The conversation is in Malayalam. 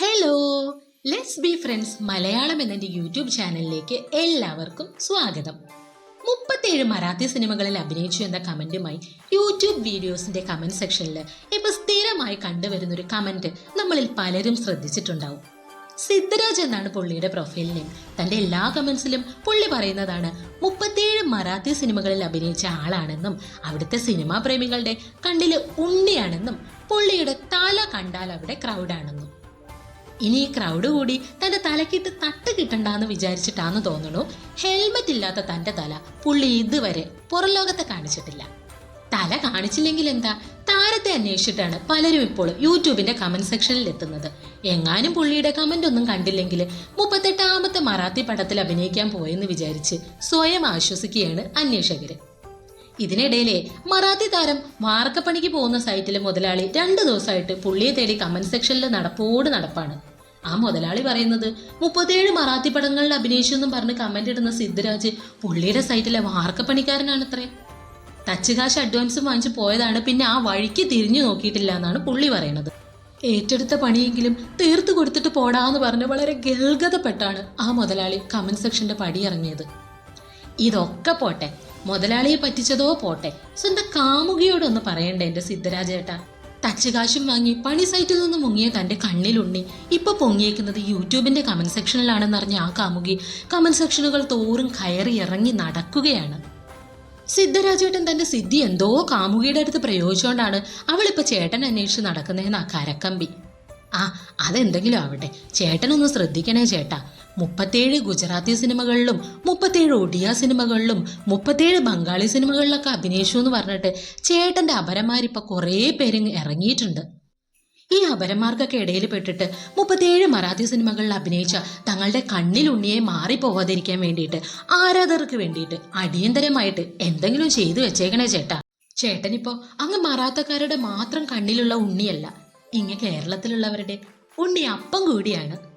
Hello let's be friends Malayalam എന്നെ യൂട്യൂബ് ചാനലിലേക്ക് എല്ലാവർക്കും സ്വാഗതം. മുപ്പത്തേഴ് മറാത്തി സിനിമകളിൽ അഭിനയിച്ചു എന്ന കമന്റുമായി യൂട്യൂബ് വീഡിയോസിന്റെ കമന്റ് സെക്ഷനിൽ ഇപ്പൊ സ്ഥിരമായി കണ്ടുവരുന്ന ഒരു കമന്റ് നമ്മളിൽ പലരും ശ്രദ്ധിച്ചിട്ടുണ്ടാവും. സിദ്ധരാജ് എന്നാണ് പുള്ളിയുടെ പ്രൊഫൈൽ നെയിം തന്റെ എല്ലാ കമന്റ്സിലും പുള്ളി പറയുന്നതാണ് മുപ്പത്തേഴ് മറാത്തി സിനിമകളിൽ അഭിനയിച്ച ആളാണെന്നും അവിടുത്തെ സിനിമാ പ്രേമികളുടെ കണ്ണിൽ ഉണ്ണിയാണെന്നും പുള്ളിയുടെ തല കണ്ടാൽ അവിടെ ക്രൗഡാണെന്നും ഇനി ഈ ക്രൗഡ് കൂടി തന്റെ തലക്കിട്ട് തട്ട് കിട്ടണ്ടെന്ന് വിചാരിച്ചിട്ടാന്ന് തോന്നുന്നു. ഹെൽമറ്റ് ഇല്ലാത്ത തന്റെ തല പുള്ളി ഇതുവരെ പുറം ലോകത്തെ കാണിച്ചിട്ടില്ല. തല കാണിച്ചില്ലെങ്കിൽ എന്താ? താരത്തെ അന്വേഷിച്ചിട്ടാണ് പലരും ഇപ്പോൾ യൂട്യൂബിന്റെ കമന്റ് സെക്ഷനിൽ എത്തുന്നത്. എങ്ങാനും പുള്ളിയുടെ കമന്റ് ഒന്നും കണ്ടില്ലെങ്കിൽ മുപ്പത്തെട്ടാമത്തെ മറാത്തി പടത്തിൽ അഭിനയിക്കാൻ പോയെന്ന് വിചാരിച്ച് സ്വയം ആശ്വസിക്കുകയാണ് അന്വേഷകര്. ഇതിനിടയിലെ മറാത്തി താരം വാർക്കപ്പണിക്ക് പോകുന്ന സൈറ്റിലെ മുതലാളി രണ്ടു ദിവസമായിട്ട് പുള്ളിയെ തേടി കമന്റ് സെക്ഷനിൽ നടപ്പോട് നടപ്പാണ്. ആ മുതലാളി പറയുന്നത് മുപ്പത്തേഴ് മറാത്തി പടങ്ങളിൽ അഭിനയിച്ചു എന്നും പറഞ്ഞ് കമന്റ് ഇടുന്ന സിദ്ധരാജ് പുള്ളിയുടെ സൈറ്റിലെ വാർക്കപ്പണിക്കാരനാണത്രേ. ടച്ച് കാശ് അഡ്വാൻസും വാങ്ങിച്ചു പോയതാണ് പിന്നെ ആ വഴിക്ക് തിരിഞ്ഞു നോക്കിയിട്ടില്ല എന്നാണ് പുള്ളി പറയുന്നത്. ഏറ്റെടുത്ത പണിയെങ്കിലും തീർത്തു കൊടുത്തിട്ട് പോടാന്ന് പറഞ്ഞ് വളരെ ഗൽഗതപ്പെട്ടാണ് ആ മുതലാളി കമന്റ് സെക്ഷന്റെ പടി ഇറങ്ങിയത്. ഇതൊക്കെ പോട്ടെ മുതലാളിയെ പറ്റിച്ചതോ പോട്ടെ സ്വന്തം കാമുകിയോടൊന്ന് പറയണ്ടേ എന്റെ സിദ്ധരാജേട്ടാ. ടച്ച് കാശും വാങ്ങി പണി സൈറ്റിൽ നിന്ന് മുങ്ങിയ തന്റെ കണ്ണിലുണ്ണി ഇപ്പോൾ പൊങ്ങിയേക്കുന്നത് യൂട്യൂബിന്റെ കമന്റ് സെക്ഷനിലാണെന്നറിഞ്ഞ ആ കാമുകി കമന്റ് സെക്ഷനുകൾ തോറും കയറി ഇറങ്ങി നടക്കുകയാണ്. സിദ്ധരാജേട്ടൻ തന്റെ സിദ്ധി എന്തോ കാമുകിയുടെ അടുത്ത് പ്രയോഗിച്ചുകൊണ്ടാണ് അവളിപ്പോൾ ചേട്ടൻ അന്വേഷിച്ച് നടക്കുന്നതെന്ന് ആ കരക്കമ്പി. ആ അതെന്തെങ്കിലും ആവട്ടെ. ചേട്ടനൊന്ന് ശ്രദ്ധിക്കണേ ചേട്ടാ. മുപ്പത്തേഴ് ഗുജറാത്തി സിനിമകളിലും മുപ്പത്തേഴ് ഒഡിയ സിനിമകളിലും മുപ്പത്തേഴ് ബംഗാളി സിനിമകളിലൊക്കെ അഭിനയിച്ചു എന്ന് പറഞ്ഞിട്ട് ചേട്ടന്റെ അപരന്മാരിപ്പോൾ കുറേ പേര് ഇറങ്ങിയിട്ടുണ്ട്. ഈ അപരന്മാർക്കൊക്കെ ഇടയിൽ പെട്ടിട്ട് മുപ്പത്തേഴ് മറാത്തി സിനിമകളിൽ അഭിനയിച്ച തങ്ങളുടെ കണ്ണിലുണ്ണിയെ മാറിപ്പോവാതിരിക്കാൻ വേണ്ടിയിട്ട് ആരാധകർക്ക് വേണ്ടിയിട്ട് അടിയന്തരമായിട്ട് എന്തെങ്കിലും ചെയ്തു വെച്ചേക്കണേ ചേട്ടാ. ചേട്ടനിപ്പോൾ അങ്ങ് മറാത്തക്കാരുടെ മാത്രം കണ്ണിലുള്ള ഉണ്ണിയല്ല ഇങ്ങ കേരളത്തിലുള്ളവരുടെ ഉണ്ണി അപ്പം കൂടിയാണ്